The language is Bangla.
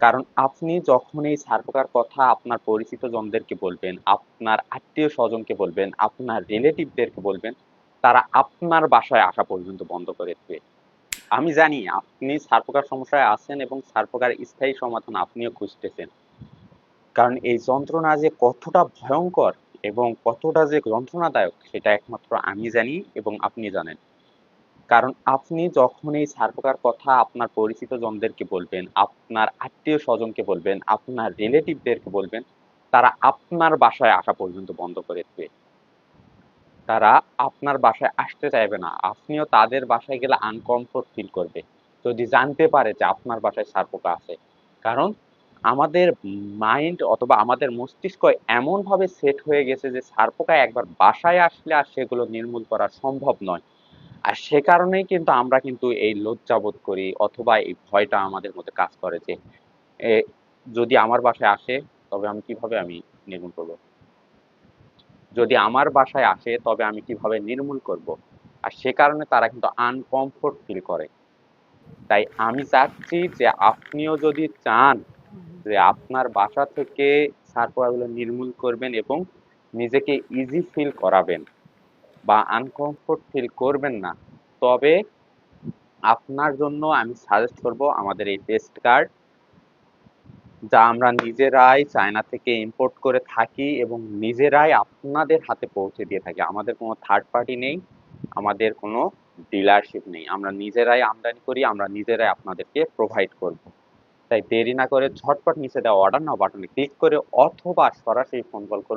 কারণ আপনি যখন এই কথা আপনার পরিচিত জনদেরকে বলবেন, আপনার আত্মীয় স্বজনকে বলবেন, আপনার রিলেটিভদেরকে বলবেন, তারা আপনার বাসায় আসা পর্যন্ত বন্ধ করে দেবে। আমি জানি আপনি সার্পোকার সমস্যায় আছেন এবং সার্পোকার স্থায়ী সমাধান আপনিও খুঁজতেছেন। কারণ এই যন্ত্রণা যে কতটা ভয়ঙ্কর এবং কতটা যে যন্ত্রণাদায়ক, সেটা একমাত্র আমি জানি এবং আপনি জানেন। কারণ আপনি যখন এই সার্পোকার কথা আপনার পরিচিত জনদেরকে বলবেন, আপনার আত্মীয় স্বজনকে বলবেন, আপনার রিলেটিভদেরকে বলবেন, তারা আপনার বাসায় আসা পর্যন্ত বন্ধ করে দেবে। তারা আপনার বাসায় আসতে চাইবে না। আপনিও তাদের বাসায় গেলে আনকমফোর্ট ফিল করবে। যদি জানতে পারে যে আপনার বাসায় সার্পোকা আছে। কারণ আমাদের মাইন্ড অথবা আমাদের মস্তিষ্ক এমনভাবে সেট হয়ে গেছে যে সার্পোকা একবার বাসায় আসলে আর সেগুলো নির্মূল করা সম্ভব নয়। আর সে কারণেই কিন্তু আমরা কিন্তু এই লজ্জাবোধ করি অথবা এই ভয়টা আমাদের মধ্যে কাজ করে যে যদি আমার বাসায় আসে, তবে আমি কীভাবে আমি নির্মূল করব? যদি আমার বাসায় আসে, তবে আমি কীভাবে নির্মূল করব? আর সে কারণে তারা কিন্তু আনকমফোর্ট ফিল করে। তাই আমি চাচ্ছি যে আপনিও যদি চান যে আপনার বাসা থেকে সার্পোকাগুলো নির্মূল করবেন এবং নিজেকে ইজি ফিল করাবেন বা আনকমফোর্ট ফিল করবেন না। তবে আপনার জন্য আমি সাজেস্ট করব আমাদের এই টেস্ট কার্ড যা আমরা নিজেরাই চায়না থেকে ইম্পোর্ট করে থাকি এবং নিজেরাই আপনাদের হাতে পৌঁছে দিয়ে থাকি। আমাদের কোনো থার্ড পার্টি নেই, আমাদের কোনো ডিলারশিপ নেই। আমরা নিজেরাই আমদানি করি, আমরা নিজেরাই আপনাদেরকে প্রোভাইড করব। তাই দেরি না করে ঝটপট নিচে দেওয়া অর্ডার নাও বাটনে ক্লিক করে অথবা সরাসরি ফোন কল করুন।